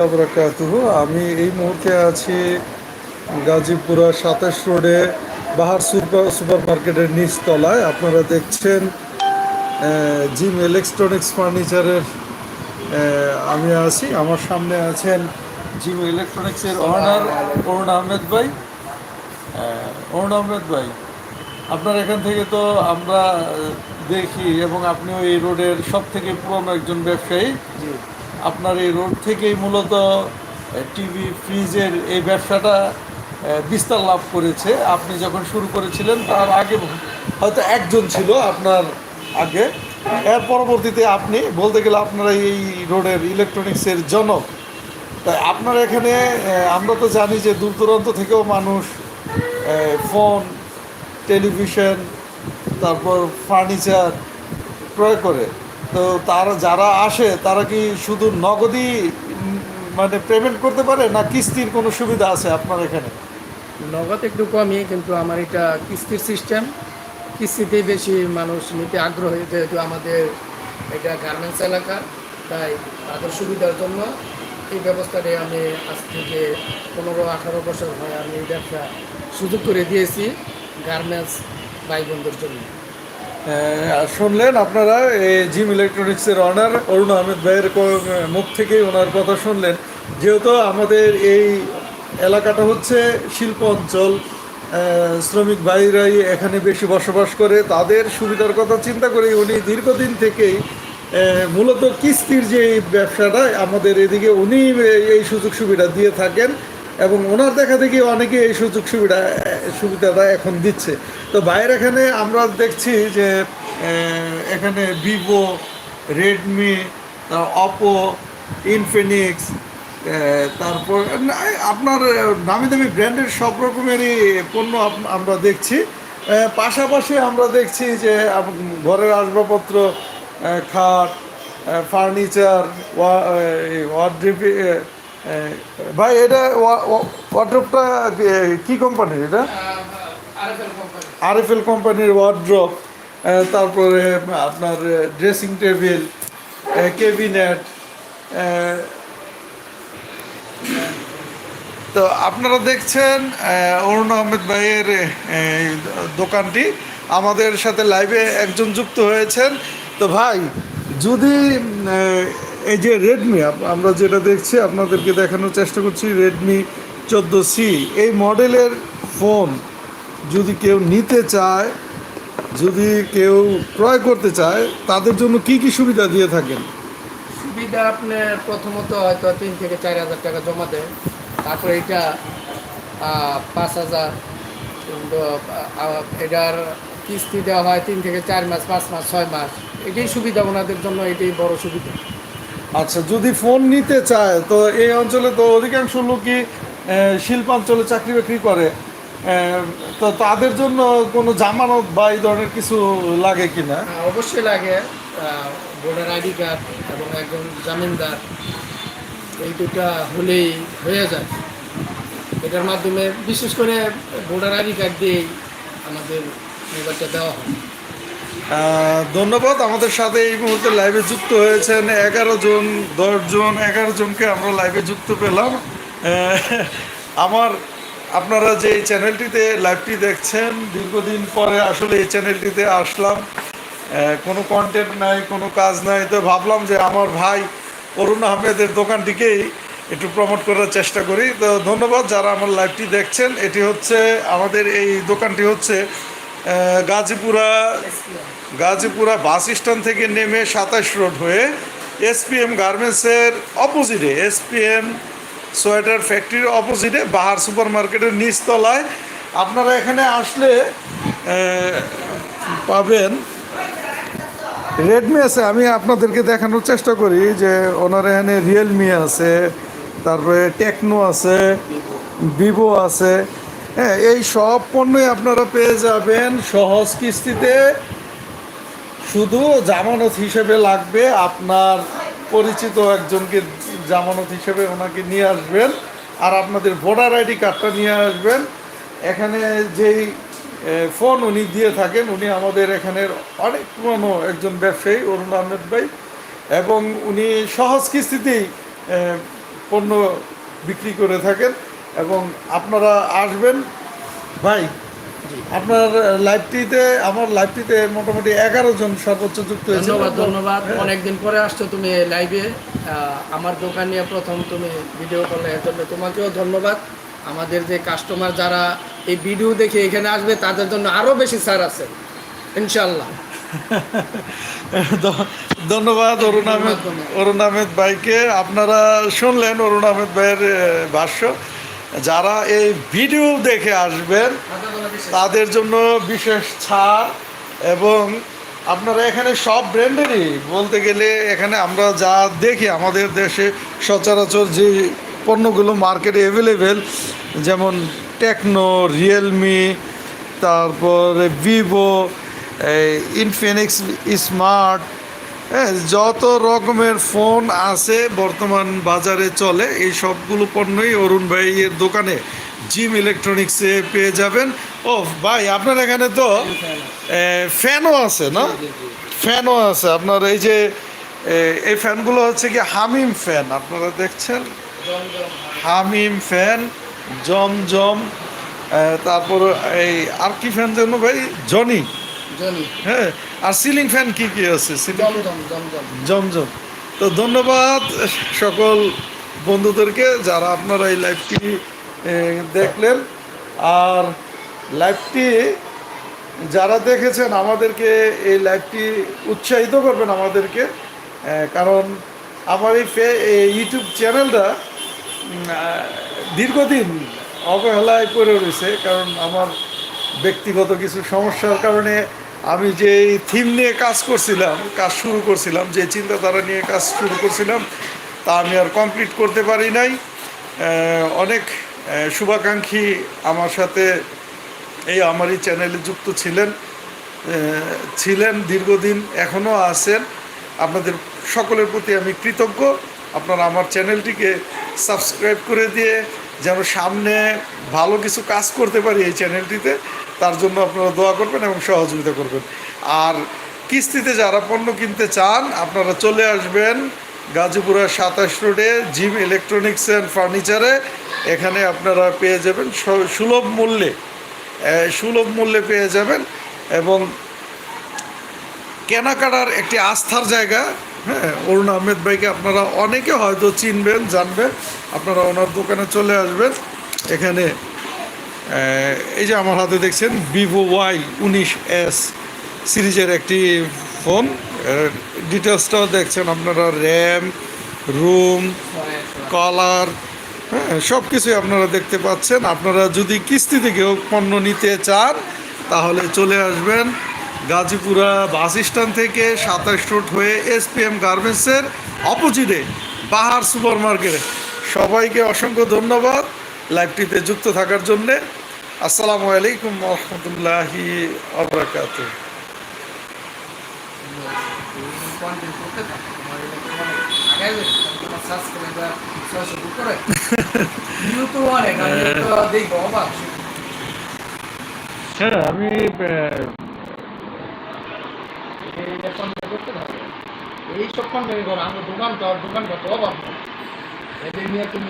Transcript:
আমি এই মুহূর্তে আছি গাজীপুরা সাতাশ রোডে বাহার সুপার সুপার মার্কেটের নিচতলায়। আপনারা দেখছেন জিম ইলেকট্রনিক্স ফার্নিচারের আমি আছি। আমার সামনে আছেন জিম ইলেকট্রনিক্সের অনার অরুণ আহমেদ ভাই। অরুণ আহমেদ ভাই, আপনার এখান থেকে তো আমরা দেখি এবং আপনিও এই রোডের সব থেকে পুরনো একজন ব্যবসায়ী। আপনার এই রোড থেকেই মূলত টিভি ফ্রিজের এই ব্যবসাটা বিস্তার লাভ করেছে। আপনি যখন শুরু করেছিলেন, তার আগে হয়তো একজন ছিল আপনার আগে। এর পরবর্তীতে আপনি, বলতে গেলে আপনারা এই রোডের ইলেকট্রনিক্সের জনক। তাই আপনার এখানে আমরা তো জানি যে দূর দূরান্ত থেকেও মানুষ ফোন টেলিভিশন তারপর ফার্নিচার ক্রয় করে। তো তারা যারা আসে, তারা কি শুধু নগদই মানে পেমেন্ট করতে পারে, না কিস্তির কোনো সুবিধা আছে আপনার এখানে? নগদ একটু কমই, কিন্তু আমার এটা কিস্তির সিস্টেম কিস্তিতেই বেশি মানুষ নিতে আগ্রহী, যেহেতু আমাদের এটা গার্মেন্টস এলাকা, তাই তাদের সুবিধার জন্য এই ব্যবস্থাটাই আমি আজ থেকে পনেরো, আঠারো বছর হয় আমি এই ব্যবসা সুযোগ করে দিয়েছি গার্মেন্টস ভাই বোনদের জন্য। শুনলেন আপনারা, এই জিম ইলেকট্রনিক্সের অনার অরুণ আহমেদ ভাইয়ের মুখ থেকেই ওনার কথা শুনলেন। যেহেতু আমাদের এই এলাকাটা হচ্ছে শিল্প অঞ্চল শ্রমিক ভাইরাই এখানে বেশি বসবাস করে, তাদের সুবিধার কথা চিন্তা করে উনি দীর্ঘদিন থেকেই মূলত কিস্তির যে এই ব্যবসাটা, আমাদের এদিকে উনি এই সুযোগ সুবিধা দিয়ে থাকেন। এবং ওনার দেখা দেখি অনেকে এই সুযোগ সুবিধা, সুবিধাটা এখন দিচ্ছে। তো বাইরে এখানে আমরা দেখছি যে এখানে ভিভো, রেডমি অপো ইনফিনিক্স তারপর আপনার নামি দামি ব্র্যান্ডের সব রকমেরই পণ্য আমরা দেখছি। পাশাপাশি আমরা দেখছি যে ঘরের আসবাবপত্র খাট ফার্নিচার ওয়ার্ড্রিপ ভাই, এটা ওয়ার্ড্রপটা কি কোম্পানির এটা? আরএফএল কোম্পানির ওয়ার্ড্রপ তারপরে আপনার ড্রেসিং টেবিল কেবিনেট তো আপনারা দেখছেন অরুণ আহমেদ ভাইয়ের দোকানটি। আমাদের সাথে লাইভে একজন যুক্ত হয়েছেন। তো ভাই, যদি এই যে রেডমি আমরা যেটা দেখছি, আপনাদেরকে দেখানোর চেষ্টা করছি রেডমি চোদ্দ সি এই মডেলের ফোন যদি কেউ নিতে চায়, যদি কেউ ক্রয় করতে চায়, তাদের জন্য কি কি সুবিধা দিয়ে থাকেন? সুবিধা আপনার প্রথমত হয়তো তিন থেকে চার হাজার টাকা জমা দেয় তারপরে এটা পাঁচ হাজার এটার কিস্তি দেওয়া হয় তিন থেকে চার মাস, পাঁচ মাস, ছয় মাস। এটাই সুবিধা ওনাদের জন্য, এটাই বড় সুবিধা। আচ্ছা যদি ফোন নিতে চায়, তো এই অঞ্চলে তো অধিকাংশ লোকই শিল্পাঞ্চলে চাকরি বাকরি করে। তো তাদের জন্য কোনো জামানত বা এই ধরনের কিছু লাগে কি না অবশ্যই লাগে। ভোটার আইডি কার্ড এবং একজন জামিনদার, এই দুটা হলেই হয়ে যায়। এটার মাধ্যমে বিশেষ করে ভোটার আইডি কার্ড দিয়েই আমাদের মোবাইলটা দেওয়া হয়। ধন্যবাদ। আমাদের সাথে এই মুহূর্তে লাইভে যুক্ত হয়েছেন এগারো জন, দশ জন, এগারো জনকে আমরা লাইভে যুক্ত পেলাম। আমার, আপনারা যে এই চ্যানেলটিতে লাইভটি দেখছেন, দীর্ঘদিন পরে আসলে এই চ্যানেলটিতে আসলাম। কোনো কন্টেন্ট নাই, কোনো কাজ নাই। তো ভাবলাম যে আমার ভাই অরুণ আহমেদের দোকানটিকেই একটু প্রমোট করার চেষ্টা করি। তো ধন্যবাদ যারা আমার লাইভটি দেখছেন। এটি হচ্ছে আমাদের এই দোকানটি হচ্ছে গাজীপুরা গাজীপুরা বাস স্ট্যান্ড থেকে নেমে সাতাশ রোড হয়ে এসপিএম গার্মেন্টসের অপোজিটে, এসপিএম সোয়েটার ফ্যাক্টরির অপোজিটে, বাহার সুপার মার্কেটের নিচতলায়। আপনারা এখানে আসলে পাবেন রেডমি আছে। আমি আপনাদেরকে দেখানোর চেষ্টা করি যে ওনার এখানে রিয়েলমি আছে, তারপরে টেকনো আছে ভিভো আছে। হ্যাঁ এই সব পণ্যই আপনারা পেয়ে যাবেন সহজ কিস্তিতে। শুধু জামানত হিসেবে লাগবে, আপনার পরিচিত একজনকে জামানত হিসেবে ওনাকে নিয়ে আসবেন, আর আপনাদের ভোটার আইডি কার্ডটা নিয়ে আসবেন। এখানে যেই ফোন উনি দিয়ে থাকেন, উনি আমাদের এখানের অনেক পুরনো একজন ব্যবসায়ী, অরুণ আহমেদ ভাই, এবং উনি সহজ কিস্তিতেই পণ্য বিক্রি করে থাকেন। এবং আপনারা আসবেন। ভাই আপনার লাইভটিতে আমার লাইভটিতে মোটামুটি এগারো জন সর্বোচ্চ যুক্ত হয়েছে। ধন্যবাদ ধন্যবাদ। অনেকদিন পরে আসছো তুমি লাইভে। আমার দোকান নিয়ে প্রথম তুমি ভিডিও করলে এর জন্য তোমাকেও ধন্যবাদ। আমাদের যে কাস্টমার যারা এই ভিডিও দেখে এখানে আসবে তাদের জন্য আরও বেশি ছাড় আছে। ইনশাল্লাহ ধন্যবাদ অরুণ আহমেদ অরুণ আহমেদ ভাইকে। আপনারা শুনলেন অরুণ আহমেদ ভাইয়ের ভাষ্য। যারা এই ভিডিও দেখে আসবেন, তাদের জন্য বিশেষ ছাড় এবং আপনারা এখানে সব ব্র্যান্ডেরই বলতে গেলে এখানে আমরা যা দেখি আমাদের দেশে সচরাচর যে পণ্যগুলো মার্কেটে অ্যাভেলেবেল যেমন টেকনো রিয়েলমি তারপরে ভিভো ইনফিনিক্স স্মার্ট হ্যাঁ যত রকমের ফোন আছে বর্তমান বাজারে চলে এই সবগুলো পণ্যই অরুণ ভাইয়ের দোকানে জিম ইলেকট্রনিক্সে পেয়ে যাবেন। ও ভাই আপনার এখানে তো ফ্যানও আছে না? ফ্যানও আছে। আপনার এই যে এই ফ্যানগুলো হচ্ছে কি হামিম ফ্যান আপনারা দেখছেন? হামিম ফ্যান জমজম তারপর এই আর কি ফ্যান যেন ভাই? জনি। জনি। হ্যাঁ আর সিলিং ফ্যান কি কি আছে? জমজম তো ধন্যবাদ সকল বন্ধুদেরকে যারা আপনারা এই লাইভটি দেখলেন। আর লাইভটি যারা দেখেছেন আমাদেরকে এই লাইভটি উৎসাহিত করবেন আমাদেরকে কারণ আমার এই ফে ইউটিউব চ্যানেলটা দীর্ঘদিন অবহেলায় পড়ে রয়েছে কারণ আমার ব্যক্তিগত কিছু সমস্যার কারণে আমি যে থিম নিয়ে কাজ করছিলাম, কাজ শুরু করছিলাম, যে চিন্তাধারা নিয়ে কাজ শুরু করছিলাম, তা আমি আর কমপ্লিট করতে পারি নাই। অনেক শুভাকাঙ্ক্ষী আমার সাথে এই আমারই চ্যানেলে যুক্ত ছিলেন ছিলেন, দীর্ঘদিন এখনও আছেন। আপনাদের সকলের প্রতি আমি কৃতজ্ঞ। আপনারা আমার চ্যানেলটিকে সাবস্ক্রাইব করে দিয়ে যেন সামনে ভালো কিছু কাজ করতে পারি এই চ্যানেলটিতে তার জন্য আপনারা দোয়া করবেন এবং সহযোগিতা করবেন। আর কিস্তিতে যারা পণ্য কিনতে চান, আপনারা চলে আসবেন গাজীপুরের সাতাশ রোডে জিম ইলেকট্রনিক্স অ্যান্ড ফার্নিচারে। এখানে আপনারা পেয়ে যাবেন সুলভ মূল্যে সুলভ মূল্যে পেয়ে যাবেন এবং কেনাকাটার একটি আস্থার জায়গা হ্যাঁ অরুণ আহমেদ ভাইকে আপনারা অনেকে হয়তো চিনবেন, জানবেন। আপনারা ওনার দোকানে চলে আসবেন। এখানে এই যে আমার হাতে দেখছেন ভিভো ওয়াই উনিশ এস সিরিজের একটি ফোন। ডিটেলসটাও দেখছেন আপনারা, র্যাম, রুম, কলার হ্যাঁ সব কিছুই আপনারা দেখতে পাচ্ছেন। আপনারা যদি কিস্তি থেকেও পণ্য নিতে চান, তাহলে চলে আসবেন গাজীপুরা বাস স্ট্যান্ড থেকে সাতাশ রোড হয়ে এসপিএম গার্মেন্টসের অপোজিটে বাহার সুপার মার্কেটে সবাইকে অসংখ্য ধন্যবাদ। লাইভটিতে যুক্ত থাকার জন্যে আসসালামু আলাইকুম রহমতুল্লাহি আবরাকাত অনেক আমি তো দেখব অবাক আমি এই কন্টেন্ট করতে থাকো এই সব কন্টেন্ট করো আমার দোকান তো দোকান কত অভাব এদের নিয়ে তুমি